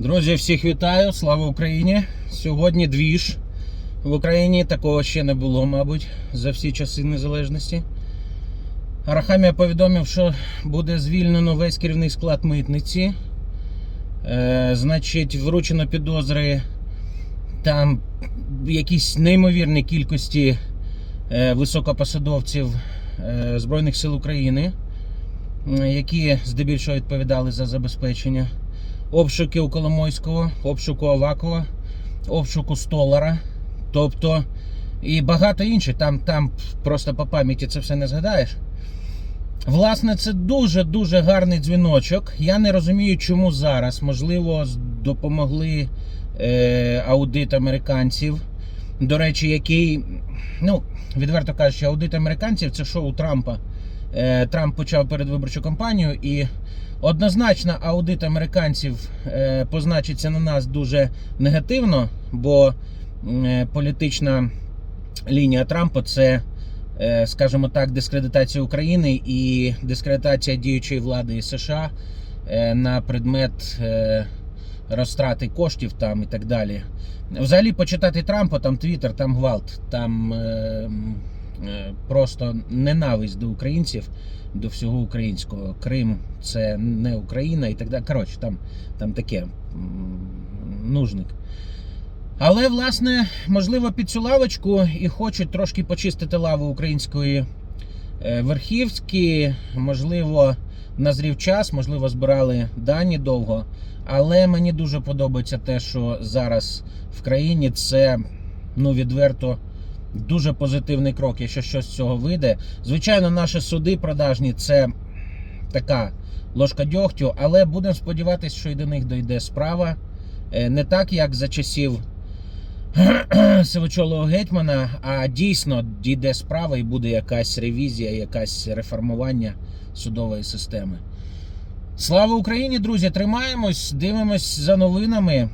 Друзі, всіх вітаю! Слава Україні! Сьогодні двіж в Україні. Такого ще не було, мабуть, за всі часи незалежності. Арахамія повідомив, що буде звільнено весь керівний склад митниці. Е, значить, вручено підозри там якісь неймовірні кількості е, високопосадовців е, Збройних сил України, які здебільшого відповідали за забезпечення обшуки у Коломойського, обшуку Авакова, обшуку Столара, тобто і багато інших. Там, там просто по пам'яті це все не згадаєш. Власне, це дуже-дуже гарний дзвіночок. Я не розумію, чому зараз. Можливо, допомогли е, аудит американців. До речі, який, ну, відверто кажучи, аудит американців це шоу Трампа. Е, Трамп почав передвиборчу кампанію і Однозначно, аудит американців е, позначиться на нас дуже негативно, бо е, політична лінія Трампа це, скажімо так, дискредитація України і дискредитація діючої влади США на предмет розтрати коштів там і так далі. Взагалі, почитати Трампа, там Твіттер, там гвалт, там просто ненависть до українців до всього українського. Крим це не Україна і так далі. Коротше, там, там таке нужник. Але, власне, можливо, під цю лавочку і хочуть трошки почистити лаву української е, верхівські. Можливо, назрів час, можливо, збирали дані довго. Але мені дуже подобається те, що зараз в країні це ну, відверто дуже позитивний крок, якщо щось з цього вийде. Звичайно, наші суди продажні це така ложка дьогтю, але будемо сподіватися, що і до них дойде справа. Е, Не так, як за часів Сивочолого гетьмана, а дійсно дійде справа і буде якась ревізія, якась реформування судової системи. Слава Україні, друзі! Тримаємось, дивимось за новинами,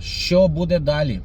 що буде далі.